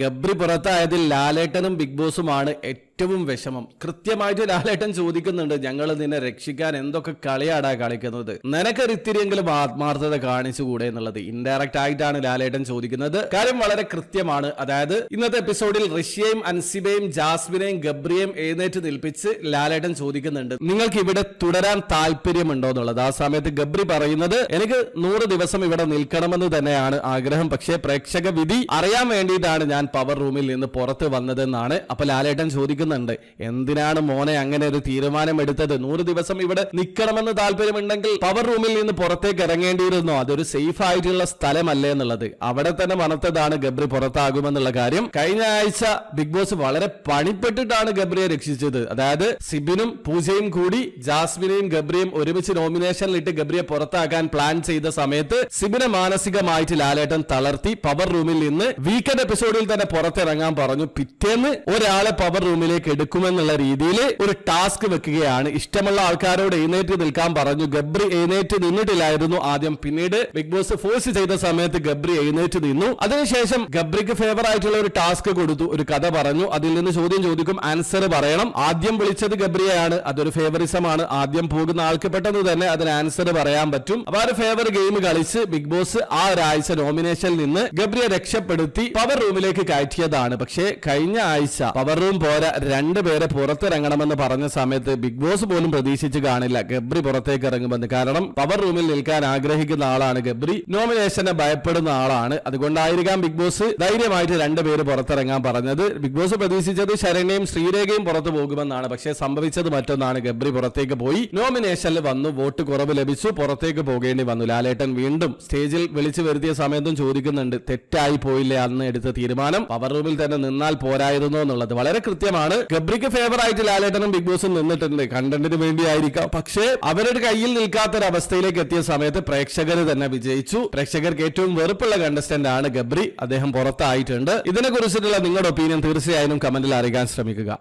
Gabri പുറത്തായതിൽ ലാലേട്ടനും big ബോസുമാണ് ഏറ്റവും വിഷമം. കൃത്യമായിട്ട് ലാലേട്ടൻ ചോദിക്കുന്നുണ്ട് ഞങ്ങൾ നിന്നെ രക്ഷിക്കാൻ എന്തൊക്കെ കളിയാടാ കളിക്കുന്നത്? നിനക്കൊരു ഇത്തിരിയെങ്കിലും ആത്മാർത്ഥത കാണിച്ചുകൂടെ എന്നുള്ളത്. ഇൻഡയറക്റ്റ് ആയിട്ടാണ് ലാലേട്ടൻ ചോദിക്കുന്നത്. കാര്യം വളരെ കൃത്യമാണ്. അതായത് ഇന്നത്തെ എപ്പിസോഡിൽ ഋഷിയെയും അൻസിബയും ജാസ്മിനെയും ഗബ്രിയെയും എഴുന്നേറ്റ് നിൽപ്പിച്ച് ലാലേട്ടൻ ചോദിക്കുന്നുണ്ട് നിങ്ങൾക്ക് ഇവിടെ തുടരാൻ താല്പര്യമുണ്ടോ എന്നുള്ളത്? ആ സമയത്ത് ഗബ്രി പറയുന്നത് എനിക്ക് നൂറ് ദിവസം ഇവിടെ നിൽക്കണമെന്ന് തന്നെയാണ് ആഗ്രഹം. പക്ഷേ പ്രേക്ഷക വിധി അറിയാൻ വേണ്ടിയിട്ടാണ് ഞാൻ പവർ റൂമിൽ നിന്ന് പുറത്ത് വന്നതെന്നാണ്. അപ്പൊ ലാലേട്ടൻ ചോദിക്കുന്നുണ്ട് എന്തിനാണ് മോനെ അങ്ങനെ ഒരു തീരുമാനം എടുത്തത് നൂറ് ദിവസം ഇവിടെ നിൽക്കണമെന്ന് താല്പര്യമുണ്ടെങ്കിൽ പവർ റൂമിൽ നിന്ന് പുറത്തേക്ക് ഇറങ്ങേണ്ടിയിരുന്നോ. അതൊരു സേഫ് ആയിട്ടുള്ള സ്ഥലമല്ലേ എന്നുള്ളത്. അവിടെ തന്നെ മണത്തതാണ് ഗബ്രി പുറത്താകുമെന്നുള്ള കാര്യം. കഴിഞ്ഞ ആഴ്ച ബിഗ് ബോസ് വളരെ പണിപ്പെട്ടിട്ടാണ് ഗബ്രിയെ രക്ഷിച്ചത്. അതായത് സിബിനും പൂജയും കൂടി ജാസ്മിനെയും ഗബ്രിയും ഒരുമിച്ച് നോമിനേഷനിലിട്ട് ഗബ്രിയെ പുറത്താക്കാൻ പ്ലാൻ ചെയ്ത സമയത്ത് സിബിനെ മാനസികമായിട്ട് ലാലേട്ടൻ തളർത്തി പവർ റൂമിൽ നിന്ന് വീക്കെൻഡ് എപ്പിസോഡിൽ തന്നെ പുറത്തിറങ്ങാൻ പറഞ്ഞു. പിറ്റേന്ന് ഒരാളെ പവർ റൂമിലേക്ക് എടുക്കുമെന്നുള്ള രീതിയിൽ ഒരു ടാസ്ക് വെക്കുകയാണ്. ഇഷ്ടമുള്ള ആൾക്കാരോട് എഴുന്നേറ്റ് നിൽക്കാൻ പറഞ്ഞു. ഗബ്രി എഴുന്നേറ്റ് നിന്നിട്ടില്ലായിരുന്നു ആദ്യം. പിന്നീട് ബിഗ് ബോസ് ഫോഴ്സ് ചെയ്ത സമയത്ത് ഗബ്രി എഴുന്നേറ്റ് നിന്നു. അതിനുശേഷം ഗബ്രിക്ക് ഫേവർ ആയിട്ടുള്ള ഒരു ടാസ്ക് കൊടുത്തു. ഒരു കഥ പറഞ്ഞു. അതിൽ നിന്ന് ചോദ്യം ചോദിക്കും. ആൻസർ പറയണം. ആദ്യം വിളിച്ചത് ഗബ്രിയാണ് അതൊരു ഫേവറിസമാണ് ആദ്യം പോകുന്ന ആൾക്ക് പെട്ടെന്ന് തന്നെ അതിന് ആൻസർ പറയാൻ പറ്റും. അപ്പൊ ആ ഒരു ഫേവർ ഗെയിം കളിച്ച് ബിഗ് ബോസ് ആ ഒരാഴ്ച നോമിനേഷനിൽ നിന്ന് ഗബ്രിയെ രക്ഷപ്പെടുത്തി പവർ റൂമിലേക്ക് കയറ്റിയതാണ്. പക്ഷേ കഴിഞ്ഞ ആഴ്ച പവർ റൂം പോരാ. രണ്ടുപേരെ പുറത്തിറങ്ങണമെന്ന് പറഞ്ഞ സമയത്ത് ബിഗ് ബോസ് പോലും പ്രതീക്ഷിച്ച് കാണില്ല. ഗബ്രി പുറത്തേക്ക് ഇറങ്ങുമെന്ന്. കാരണം പവർ റൂമിൽ നിൽക്കാൻ ആഗ്രഹിക്കുന്ന ആളാണ് ഗബ്രി. നോമിനേഷനെ ഭയപ്പെടുന്ന ആളാണ്. അതുകൊണ്ടായിരിക്കാം ബിഗ് ബോസ് ധൈര്യമായിട്ട് രണ്ടുപേര് പുറത്തിറങ്ങാൻ പറഞ്ഞത്. ബിഗ് ബോസ് പ്രതീക്ഷിച്ചത് ശരണ്യയും ശ്രീരേഖയും പുറത്തു പോകുമെന്നാണ്. പക്ഷേ സംഭവിച്ചത് മറ്റൊന്നാണ്. ഗബ്രി പുറത്തേക്ക് പോയി. നോമിനേഷനിൽ വന്നു. വോട്ട് കുറവ് ലഭിച്ചു. പുറത്തേക്ക് പോകേണ്ടി വന്നു. ലാലേട്ടൻ വീണ്ടും സ്റ്റേജിൽ വിളിച്ചു വരുത്തിയ സമയത്തും ചോദിക്കുന്നുണ്ട് തെറ്റായി പോയില്ലേ? അന്ന് എടുത്ത തീരുമാനം. പവർ റൂമിൽ തന്നെ നിന്നാൽ പോരായിരുന്നോ എന്നുള്ളത്. വളരെ കൃത്യമാണ്. ഗബ്രിക്ക് ഫേവർ ആയിട്ട് ലാലേട്ടനും ബിഗ് ബോസും നിന്നിട്ടുണ്ട്. കണ്ടന്റിന് വേണ്ടിയായിരിക്കാം. പക്ഷേ അവരുടെ കയ്യിൽ നിൽക്കാത്ത ഒരു അവസ്ഥയിലേക്ക് എത്തിയ സമയത്ത് പ്രേക്ഷകർ തന്നെ വിജയിച്ചു. പ്രേക്ഷകർക്ക് ഏറ്റവും വെറുപ്പുള്ള കണ്ടസ്റ്റന്റ് ആണ് ഗബ്രി. അദ്ദേഹം പുറത്തായിട്ടുണ്ട്. ഇതിനെ കുറിച്ചിട്ടുള്ള നിങ്ങളുടെ ഒപ്പീനിയൻ തീർച്ചയായും കമന്റിൽ അറിയിക്കാൻ ശ്രമിക്കുക.